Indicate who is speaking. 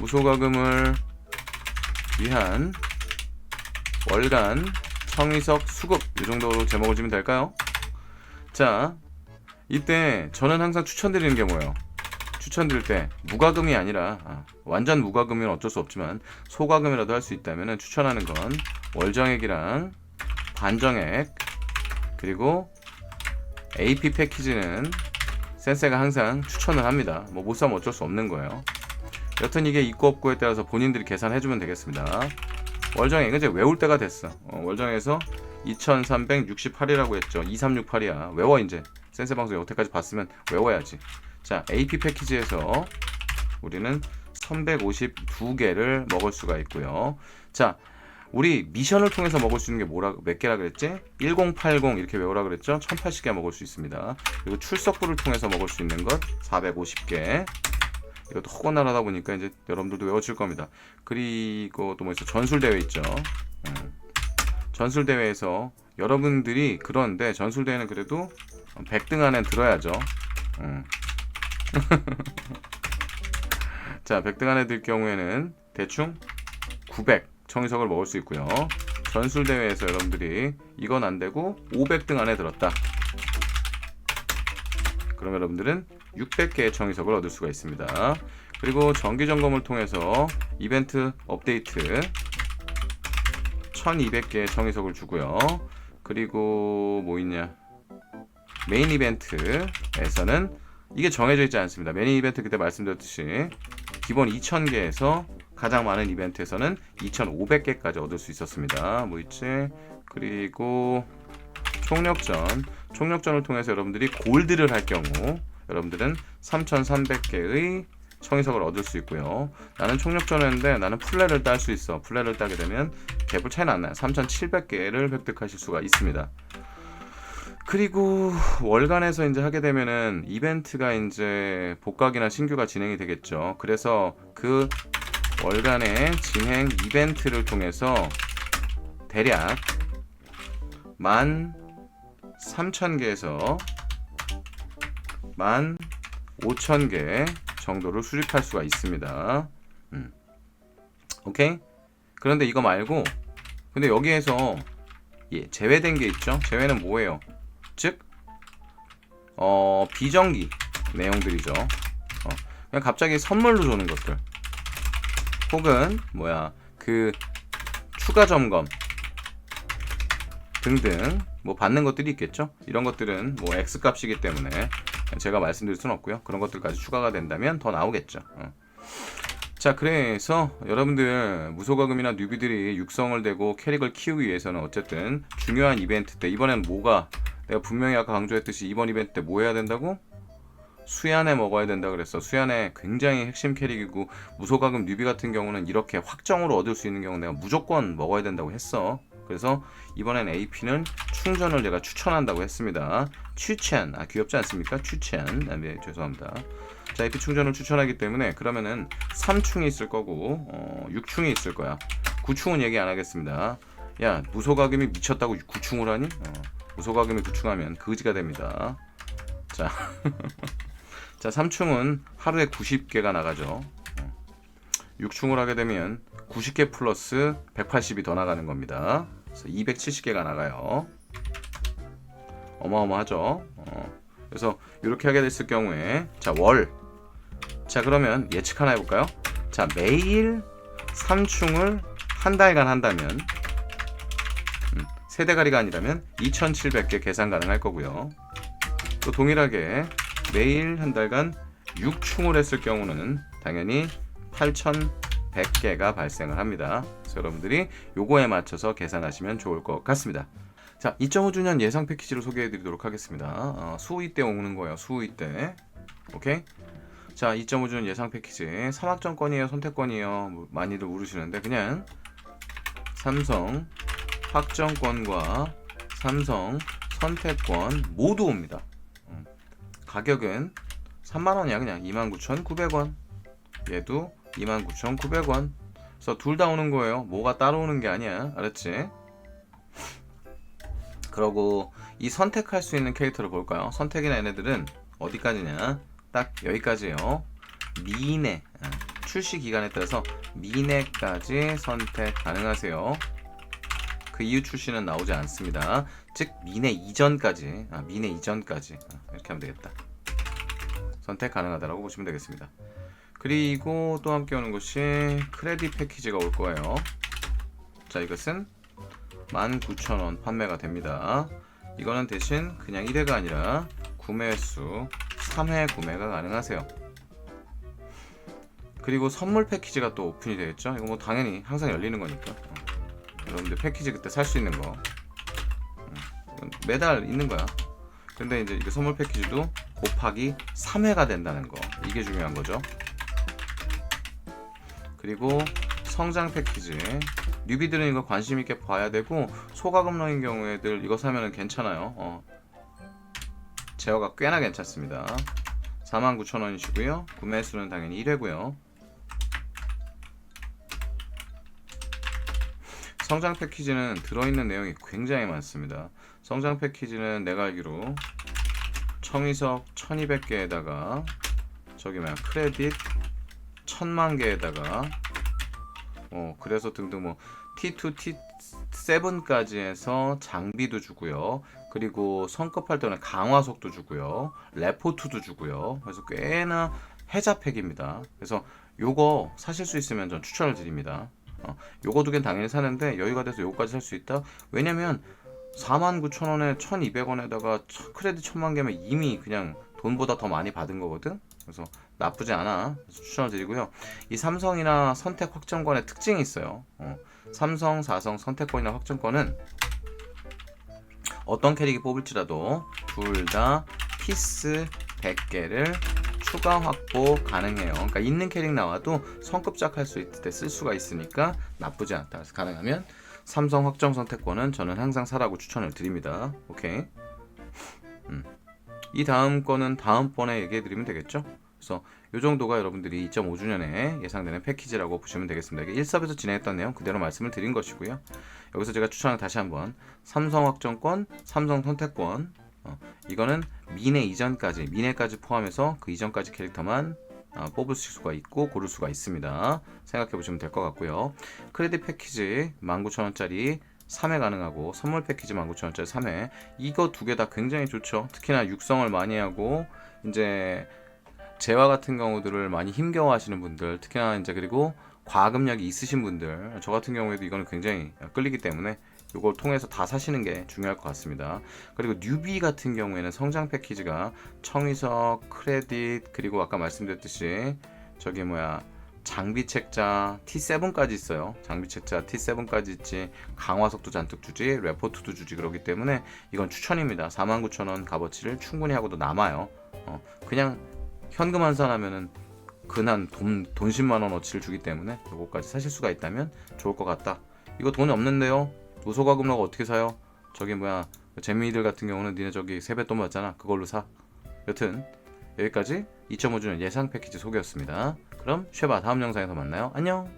Speaker 1: 무소가금을 위한 월간 청위석 수급 이 정도로 제목을 주면 될까요? 자, 이때 저는 항상 추천드리는 게 뭐예요? 추천드릴 때 무과금이 아니라 아, 완전 무과금이면 어쩔 수 없지만 소과금이라도 할 수 있다면 추천하는 건 월정액이랑 반정액 그리고 AP 패키지는 센세가 항상 추천을 합니다. 뭐 못 사면 어쩔 수 없는 거예요. 여튼 이게 있고 없고에 따라서 본인들이 계산해주면 되겠습니다. 월정액 이제 외울 때가 됐어. 어, 월정에서 2368이라고 했죠. 2368이야. 외워 이제. 센세 방송 여태까지 봤으면 외워야지. 자, AP 패키지에서 우리는 1152개를 먹을 수가 있고요. 자, 우리 미션을 통해서 먹을 수 있는 게 뭐라 몇 개라 그랬지? 1080 이렇게 외우라 그랬죠? 1080개 먹을 수 있습니다. 그리고 출석부를 통해서 먹을 수 있는 것 450개. 이것도 허건나라다 보니까 이제 여러분들도 외워질 겁니다. 그리고 또 뭐 있어? 전술 대회 있죠. 음. 전술 대회에서 여러분들이 그런데 전술 대회는 그래도 100등 안에 들어야죠. 음. 자, 100등 안에 들 경우에는 대충 900 청이석을 먹을 수 있고요. 전술 대회에서 여러분들이 이건 안 되고 500등 안에 들었다. 그럼 여러분들은 600개의 청이석을 얻을 수가 있습니다. 그리고 정기 점검을 통해서 이벤트 업데이트 1200개의 청이석을 주고요. 그리고 뭐 있냐? 메인 이벤트에서는 이게 정해져 있지 않습니다. 메인 이벤트 그때 말씀드렸듯이 기본 2000개에서 가장 많은 이벤트에서는 2,500개까지 얻을 수 있었습니다. 뭐 있지? 그리고 총력전, 총력전을 통해서 여러분들이 골드를 할 경우 여러분들은 3,300개의 청이석을 얻을 수 있고요. 나는 총력전을 했는데 나는 플레를 딸 수 있어. 플레를 따게 되면 개불 차이는 안 나요. 3,700개를 획득하실 수가 있습니다. 그리고 월간에서 이제 하게 되면은 이벤트가 이제 복각이나 신규가 진행이 되겠죠. 그래서 그 월간의 진행 이벤트를 통해서 대략 만 3,000개에서 만 5,000개 정도를 수집할 수가 있습니다. 음. 오케이? 그런데 이거 말고 근데 여기에서 예, 제외된 게 있죠. 제외는 뭐예요? 즉 어, 비정기 내용들이죠. 어, 그냥 갑자기 선물로 주는 것들. 혹은 뭐야 그 추가 점검 등등 뭐 받는 것들이 있겠죠. 이런 것들은 뭐 X 값이기 때문에 제가 말씀드릴 수는 없고요. 그런 것들까지 추가가 된다면 더 나오겠죠. 어. 자, 그래서 여러분들 무소가금이나 뉴비들이 육성을 되고 캐릭을 키우기 위해서는 어쨌든 중요한 이벤트 때 이번엔 뭐가 내가 분명히 아까 강조했듯이 이번 이벤트 때 뭐 해야 된다고? 수얀에 먹어야 된다 그랬어. 수얀에 굉장히 핵심 캐릭이고 무소가금 뉴비 같은 경우는 이렇게 확정으로 얻을 수 있는 경우 내가 무조건 먹어야 된다고 했어. 그래서 이번엔 AP는 충전을 제가 추천한다고 했습니다. 추천. 아 귀엽지 않습니까? 추천. 아, 네, 죄송합니다. 자, AP 충전을 추천하기 때문에 그러면은 3충이 있을 거고 어, 6충이 있을 거야. 9충은 얘기 안 하겠습니다. 야, 무소가금이 미쳤다고 9충을 하니? 어, 무소가금이 9충하면 거지가 됩니다. 자. 자, 3충은 하루에 90개가 나가죠. 6충을 하게 되면 90개 플러스 180이 더 나가는 겁니다. 그래서 270개가 나가요. 어마어마하죠. 어, 그래서 이렇게 하게 됐을 경우에 자, 월. 자, 그러면 예측 하나 해볼까요? 자, 매일 3충을 한 달간 한다면 음, 세대가리가 아니라면 2,700개 계산 가능할 거고요. 또 동일하게 매일 한 달간 6충을 했을 경우는 당연히 8,100개가 발생을 합니다. 그래서 여러분들이 요거에 맞춰서 계산하시면 좋을 것 같습니다. 자, 2.5주년 예상 패키지로 소개해 드리도록 하겠습니다. 어, 수의 때 오는 거예요. 수의 때. 오케이? 자, 2.5주년 예상 패키지. 삼학전권이에요, 선택권이에요. 뭐 많이들 물으시는데 그냥 삼성 확정권과 삼성 선택권 모두 옵니다. 음. 가격은 3만원이야 그냥 29,900원 얘도 29,900원 그래서 둘 다 오는 거예요 뭐가 따로 오는 게 아니야 알았지? 그러고 이 선택할 수 있는 캐릭터를 볼까요? 선택이나 얘네들은 어디까지냐 딱 여기까지예요 미네 아, 출시 기간에 따라서 미내까지 선택 가능하세요. 그 이후 출시는 나오지 않습니다. 즉 미내 이전까지, 아, 미내 이전까지 아, 이렇게 하면 되겠다. 선택 가능하다라고 보시면 되겠습니다. 그리고 또 함께 오는 것이 크레딧 패키지가 올 거예요. 자, 이것은 19,000원 판매가 됩니다. 이거는 대신 그냥 1회가 아니라 구매 횟수 3회 구매가 가능하세요. 그리고 선물 패키지가 또 오픈이 되겠죠. 이거 뭐 당연히 항상 열리는 거니까. 어. 여러분들 패키지 그때 살 수 있는 거. 음, 매달 있는 거야. 근데 이제 이거 선물 패키지도 곱하기 3회가 된다는 거. 이게 중요한 거죠. 그리고 성장 패키지. 뉴비들은 이거 관심 있게 봐야 되고 소가금러인 경우에들 이거 사면은 괜찮아요. 어. 제어가 꽤나 괜찮습니다. 49,000원이시고요. 구매 수는 당연히 1회고요. 성장 패키지는 들어있는 내용이 굉장히 많습니다. 성장 패키지는 내가 알기로 청이석 1200개에다가 저기 뭐야 크레딧 1000만 개에다가 어 그래서 등등 뭐 T2, T7까지 해서 장비도 주고요. 그리고 성급할 때는 강화 속도 주고요. 레포트도 주고요. 그래서 꽤나 해자팩입니다. 그래서 요거 사실 수 있으면 전 추천을 드립니다. 어, 요거 두 개는 당연히 사는데 여유가 돼서 요거까지 살 수 있다. 왜냐면 49,000원에 1,200원에다가 크레딧 1,000만 개면 이미 그냥 돈보다 더 많이 받은 거거든. 그래서 나쁘지 않아. 추천을 드리고요. 이 삼성이나 선택 확정권의 특징이 있어요. 어, 삼성, 사성 선택권이나 확정권은 어떤 캐릭이 뽑을지라도 둘 다 피스 100개를 추가 확보 가능해요. 그러니까 있는 캐릭 나와도 성급작 할 수 있을 때 쓸 수가 있으니까 나쁘지 않다. 그래서 가능하면 삼성 확정 선택권은 저는 항상 사라고 추천을 드립니다. 오케이. 음. 이 다음 거는 다음번에 얘기해 드리면 되겠죠? 그래서 이 정도가 여러분들이 2.5주년에 예상되는 패키지라고 보시면 되겠습니다. 이게 1섭에서 진행했던 내용 그대로 말씀을 드린 것이고요. 여기서 제가 추천을 다시 한번 삼성 확정권, 삼성 선택권 어, 이거는 미내 이전까지 미내까지 포함해서 그 이전까지 캐릭터만 어, 뽑을 수가 있고 고를 수가 있습니다. 생각해 보시면 될 것 같고요. 크레딧 패키지 19,000원짜리 3회 가능하고 선물 패키지 19,000원짜리 3회 이거 두 개 다 굉장히 좋죠. 특히나 육성을 많이 하고 이제 재화 같은 경우들을 많이 힘겨워하시는 분들 특히나 이제 그리고 과금력이 있으신 분들 저 같은 경우에도 이거는 굉장히 끌리기 때문에 이걸 통해서 다 사시는 게 중요할 것 같습니다. 그리고 뉴비 같은 경우에는 성장 패키지가 청이석, 크레딧 그리고 아까 말씀드렸듯이 저기 뭐야 장비 책자 T7까지 있어요. 장비 책자 T7까지 있지 강화석도 잔뜩 주지 레포트도 주지 그러기 때문에 이건 추천입니다. 49,000원 값어치를 충분히 하고도 남아요. 어, 그냥 현금 환산하면은 근한 돈, 돈 10만 원 어치를 주기 때문에 요거까지 사실 수가 있다면 좋을 것 같다. 이거 돈이 없는데요. 노소과금러가 어떻게 사요? 저기 뭐야 재미들 같은 경우는 니네 저기 세뱃돈 받잖아. 그걸로 사. 여튼 여기까지 2.5주년 예상 패키지 소개였습니다. 그럼 쉐바 다음 영상에서 만나요. 안녕.